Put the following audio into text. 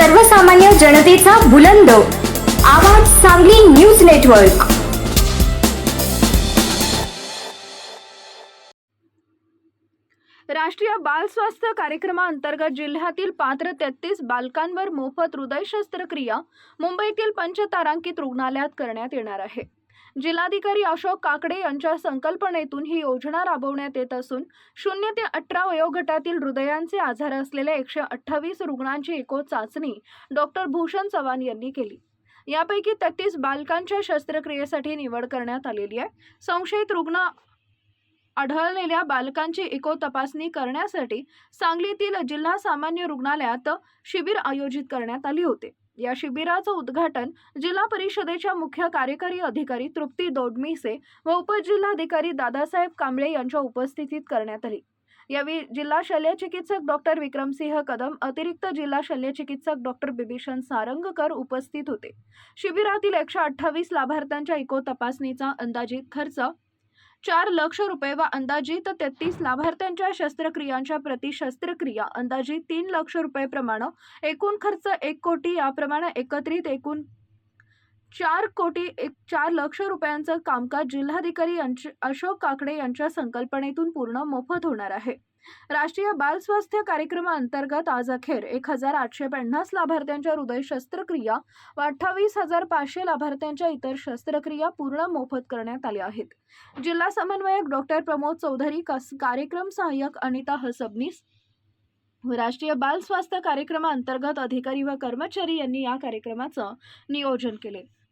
सर्वसामान्य जनतेचा बुलंद. आवाज सांगली न्यूज नेटवर्क. राष्ट्रीय बाल स्वास्थ्य कार्यक्रमाअंतर्गत जिल्ह्यातील पात्र तेहतीस बालकांवर मोफत हृदय शस्त्रक्रिया मुंबईतील पंचतारांकित रुग्णालयात करण्यात येणार आहे. जिल्हाधिकारी अशोक काकडे यांच्या संकल्पनेतून ही योजना राबवण्यात येत असून शून्य ते अठरा वयोगटातील हृदयांचे आजार असलेल्या एकशे अठ्ठावीस रुग्णांची एको चाचणी डॉक्टर भूषण चव्हाण यांनी केली. यापैकी तेहतीस बालकांच्या शस्त्रक्रियेसाठी निवड करण्यात आलेली आहे. संशयित रुग्ण आढळलेल्या बालकांची इको तपासणी करण्यासाठी सांगलीतील जिल्हा सामान्य रुग्णालयात शिबिर आयोजित करण्यात आली होते. या शिबिराचं उद्घाटन जिल्हा परिषदेच्या मुख्य कार्यकारी अधिकारी तृप्ती दोडमिसे व उपजिल्हाधिकारी दादासाहेब कांबळे यांच्या उपस्थितीत करण्यात आली. यावेळी जिल्हा शल्यचिकित्सक डॉक्टर विक्रमसिंह कदम अतिरिक्त जिल्हा शल्यचिकित्सक डॉक्टर बिभीषण सारंगकर उपस्थित होते. शिबिरातील एकशे अठ्ठावीस लाभार्थ्यांच्या इको तपासणीचा अंदाजित खर्च चार लक्ष रुपये व अंदाजित तेहतीस लाभार्थ्यांच्या शस्त्रक्रियांच्या प्रति शस्त्रक्रिया अंदाजित तीन लक्ष रुपये प्रमाण एकूण खर्च एक कोटी याप्रमाणे एकत्रित एकूण चार कोटी एक चार लक्ष रुपयांचं कामकाज जिल्हाधिकारी यांचे अशोक काकडे यांच्या संकल्पनेतून पूर्ण मोफत होणार आहे. राष्ट्रीय बाल स्वास्थ्य कार्यक्रमाअंतर्गत आज अखेर एक हजार आठशे पन्नास लाभार्थ्यांच्या हृदय शस्त्रक्रिया व अठ्ठावीस हजार पाचशे लाभार्थ्यांच्या इतर शस्त्रक्रिया पूर्ण मोफत करण्यात आल्या आहेत. जिल्हा समन्वयक डॉक्टर प्रमोद चौधरी कस- कार्यक्रम सहाय्यक अनिता हसबनीस राष्ट्रीय बाल स्वास्थ्य कार्यक्रमाअंतर्गत अधिकारी व कर्मचारी यांनी या कार्यक्रमाचं नियोजन केले.